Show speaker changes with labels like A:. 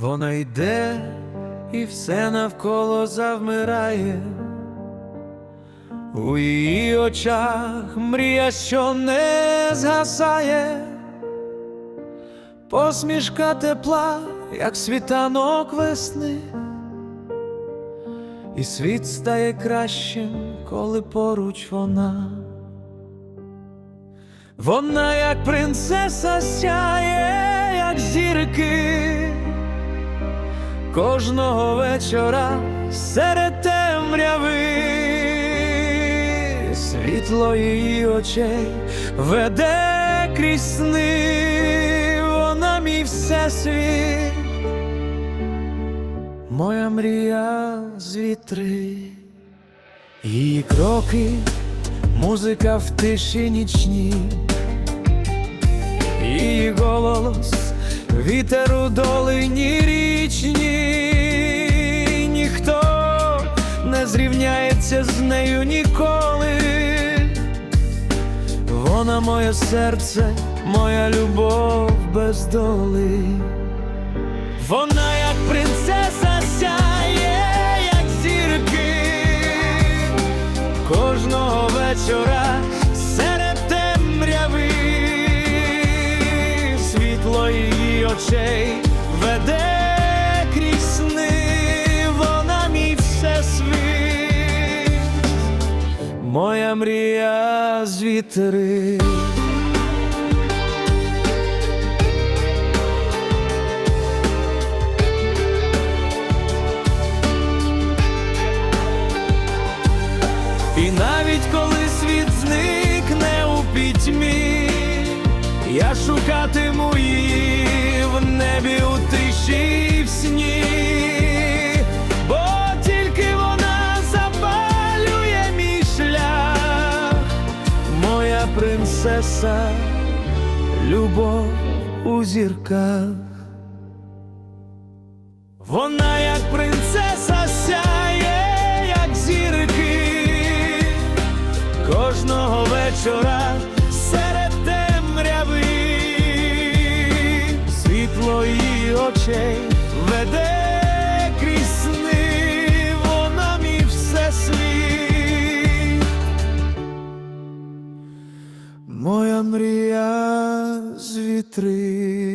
A: Вона йде і все навколо завмирає. У її очах мрія, що не згасає, посмішка тепла, як світанок весни, і світ стає кращим, коли поруч вона. Вона, як принцеса, сяє, як зірки, кожного вечора серед темряви, світло її очей веде крізь сни, вона мій всесвіт, моя мрія з вітри, її кроки, музика в тиші нічній. Її голос, вітер у долині річні, ніхто не зрівняється з нею ніколи. Вона моє серце, моя любов без доли. Вона як принцеса сяє, як зірки, кожного вечора серед темряви світло її очей мрія з. І навіть коли світ зникне у пітьмі, я шукатиму її в небі у тиші в сні, принцеса, любов у зірках. Вона як принцеса сяє, як зірки, кожного вечора серед темряви, світло її очей веде вітри.